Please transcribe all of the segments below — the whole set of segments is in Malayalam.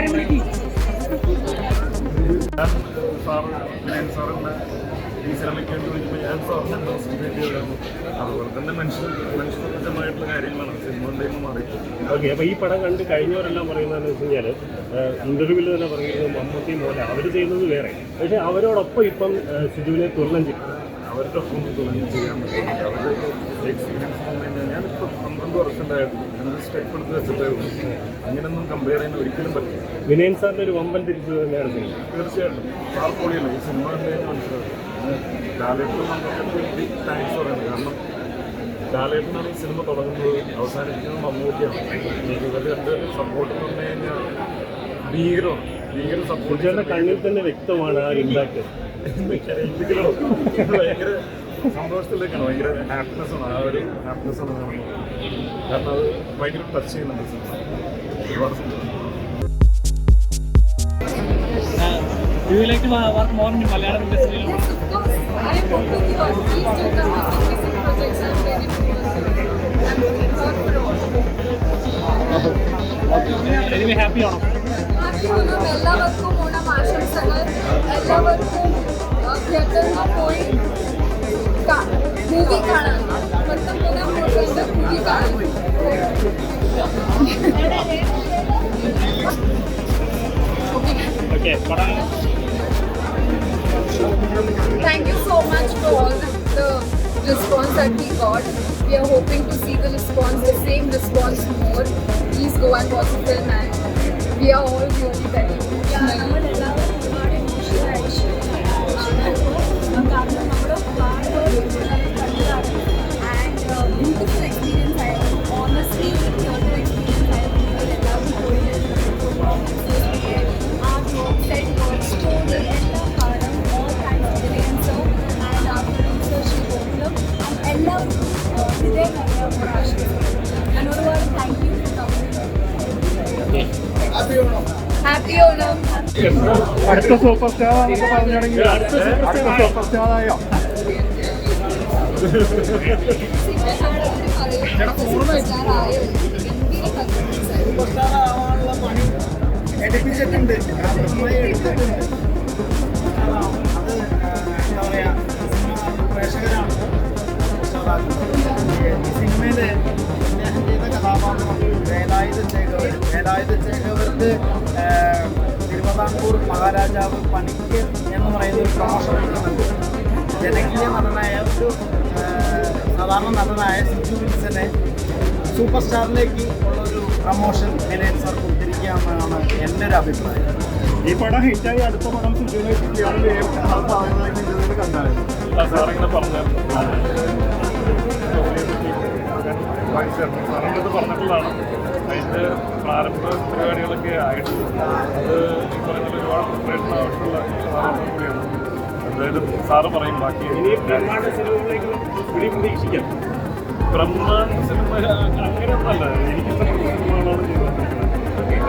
ഈ വിളിക്കുമ്പോൾ ഞാൻ ഓക്കെ അപ്പോൾ ഈ പടം കണ്ട് കഴിഞ്ഞവരെല്ലാം പറയുന്നതെന്ന് വെച്ച് കഴിഞ്ഞാൽ ഇന്റർവ്യൂവിൽ തന്നെ പറയുന്നത് മമ്മൂട്ടി മോലെ അവർ ചെയ്യുന്നത് വേറെ. പക്ഷേ അവരോടൊപ്പം ഇപ്പം സിജുവിനെ തുലനം ചെയ്യും അവരുടെ ഫോൺ തുടങ്ങി ചെയ്യാൻ പറ്റുന്നില്ല അവരുടെ എക്സ്പീരിയൻസ് എന്ന് കഴിഞ്ഞാൽ ഞാനിപ്പോൾ പന്ത്രണ്ട് വർഷം ഉണ്ടായിരുന്നു. ഞാനൊരു സ്റ്റെപ്പ് എടുത്ത് വെച്ചിട്ടേ ഉള്ളൂ. അങ്ങനെയൊന്നും കമ്പയർ ചെയ്യാൻ ഒരിക്കലും പറ്റില്ല. വിനയൻ സാറിന്റെ ഒരു വമ്പൻ തിരിച്ചു തന്നെയാണ് തീർച്ചയായിട്ടും. സാർ പൊളിയല്ല? ഈ സിനിമ കണ്ടു കഴിഞ്ഞാൽ മനസ്സിലാവും. ലാലേട്ടൻ നമുക്ക് ബിഗ് താങ്ക്സ് പറയുന്നത്. കാരണം ലാലേട്ടനാണ് ഈ സിനിമ തുടങ്ങുന്നത്. അവസാനിക്കുന്നത് മമ്മൂട്ടിയാണ്. ഇവർ രണ്ടുപേരും സപ്പോർട്ട് എന്ന് പറഞ്ഞു കഴിഞ്ഞാൽ ഭീകരമാണ്. ഭീകര സപ്പോർട്ട് കണ്ണിൽ തന്നെ വ്യക്തമാണ് ആ ഇമ്പാക്ട് ഭയങ്കര സന്തോഷത്തിലേക്കാണ് ഭയങ്കര ഹാപ്പിനെസ് ആണ് ആ ഒരു ഹാപ്പിനെസ് ആണ് കാരണം അത് ഭയങ്കര ടച്ച് ചെയ്യുന്നുണ്ട് സിനിമ ഒരുപാട് uh, എല്ലാവർക്കും ഓണം ആശംസകൾ എല്ലാവർക്കും યાત્રાનો કોઈ મૂવી કારણ મતલબ બધા મોટા મૂવી કારણ okay Thank you so much for all the, the response that we got. We are hoping to see the response, the same response more. Please go and watch the film and we are all really very emotional. അടുത്ത സൂപ്പർ സ്റ്റാർ എന്നൊക്കെ പറഞ്ഞാണെങ്കിൽ അടുത്ത സൂപ്പർ സ്റ്റാർ ആയോ എടുപ്പിച്ചിട്ടുണ്ട് നന്നായി എടുത്തിട്ടുണ്ട് അത് എന്താ പറയാ പ്രേക്ഷകരാണ് ഉഷാറാക്കുന്നത് ഈ സിനിമയിൽ അദ്ദേഹം ചെയ്ത കഥാപാത്രം വേലായുധ ചേകവർ വേലായുധ ചേകവർക്ക് തിരുവിതാംകൂർ മഹാരാജാവ് പണിക്ക് എന്ന് പറയുന്ന ഒരു പ്രൊമോഷൻ കൊടുക്കുന്നുണ്ട് ജനകീയ നടനായ ഒരു സാധാരണ നടനായ സിജു വിൻസനെ സൂപ്പർ സ്റ്റാറിലേക്ക് ഉള്ള ഒരു പ്രൊമോഷൻ വിനയൻ സാർ കൊടുത്തിരിക്കുകയെന്നാണ് എന്റെ ഒരു അഭിപ്രായം ഈ പടം ഹിറ്റായി അടുത്ത പടം സിജുവിനെ ഇയാൾ പറയുന്നതായിട്ട് ഇതിൽ കണ്ടായിരുന്നു പറഞ്ഞായിരുന്നു സാറിന്റെ അടുത്ത് പറഞ്ഞിട്ടുള്ളതാണ്. അതിന്റെ പ്രാരംഭ പരിപാടികളൊക്കെ ആയിട്ടുണ്ട് അത് ഈ പറയുന്ന ഒരുപാട് പ്രിപ്പറേഷൻ ആവശ്യമുള്ള കഥാപാത്രം കൂടിയാണ്. എന്തായാലും സാറ് പറയും ബാക്കി ഇനി ബ്രഹ്മാണ്ഡ സിനിമകളിലേക്ക് വിളി പ്രതീക്ഷിക്കാം. ബ്രഹ്മാണ്ട സിനിമ അങ്ങനെയൊന്നല്ല എനിക്ക് ഇഷ്ടപ്പെട്ട സിനിമകളാണ് ചെയ്തുകൊണ്ടിരിക്കുന്നത്.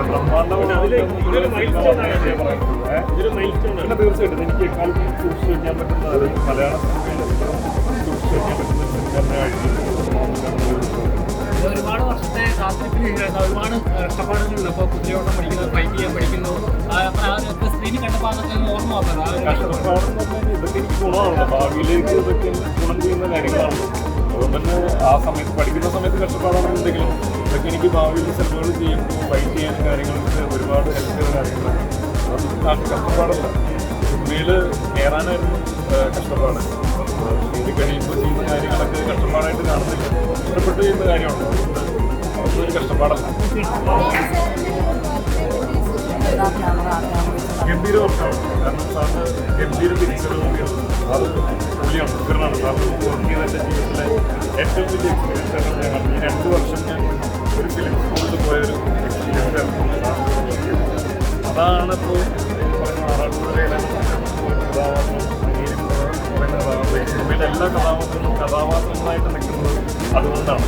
ബ്രഹ്മാണ്ഡം അതിൽ ഇതൊരു milestone ആണ് ഞാൻ പറയുന്നത് ഇതൊരു മൈൽസ്റ്റോൺ പിന്നെ തീർച്ചയായിട്ടും എനിക്ക് എക്കാലത്തും സൂക്ഷിച്ചു വയ്ക്കാൻ പറ്റുന്ന മലയാള ഒരുപാട് കഷ്ടപ്പാടുകളുണ്ട് അപ്പോൾ കുതിരയോട്ടം പഠിക്കുന്നത് ഫൈറ്റ് ചെയ്യാൻ പഠിക്കുന്നു. സ്ക്രീനിൽ കണ്ടപ്പോൾ അതൊക്കെ ഓർമ്മ വന്നത്. കഷ്ടപ്പാടെന്ന് ഇതൊക്കെ എനിക്ക് ഗുണമാണല്ലോ ഭാവിയിലേക്ക് ഇതൊക്കെ ഗുണം ചെയ്യുന്ന കാര്യങ്ങളാണ്. അതുകൊണ്ട് തന്നെ ആ സമയത്ത് പഠിക്കുന്ന സമയത്ത് കഷ്ടപ്പാടാണെന്നുണ്ടെങ്കിലും ഇതൊക്കെ എനിക്ക് ഭാവിയിൽ സെർവുകൾ ചെയ്യുമ്പോൾ ഫൈറ്റ് ചെയ്യാനും കാര്യങ്ങളൊക്കെ ഒരുപാട് ഹെൽപ്പ് ചെയ്ത കാര്യങ്ങളാണ്. അത് കഷ്ടപ്പാടല്ല. ഇന്ത്യയിൽ കയറാനായിരുന്നു കഷ്ടപ്പാട്. ഇത് കഴിയുമ്പോൾ ചെയ്യുന്ന കാര്യങ്ങളൊക്കെ കഷ്ടപ്പാടായിട്ട് കാണുന്നില്ല. ഇഷ്ടപ്പെട്ട് ചെയ്യുന്ന കാര്യമാണ് അതുകൊണ്ട് അതൊന്നും കഷ്ടപ്പാടല്ല. ഗംഭീര വർക്കാണ് കാരണം സാറിന് ഗംഭീര തിരിച്ചറിവ് കൂടിയാണ് അത് പുള്ളിയാണ്. ഉഗ്രനാണ്. സാറിന് വർക്ക് ചെയ്ത എന്റെ ജീവിതത്തിലെ ഏറ്റവും വലിയ എക്സ്പീരിയൻസ് ആയിരുന്നു ഞാൻ. ഈ രണ്ട് വർഷം ഞാൻ ഒരു ഫിലിം സ്കൂളിൽ പോയ ഒരു എക്സ്പീരിയൻസ് ആയിരുന്നു. അതാണ് ഇപ്പോൾ കഥാപാത്രങ്ങളും കഥാപാത്രങ്ങളായിട്ട് നിൽക്കുന്നത് അതുകൊണ്ടാണ്.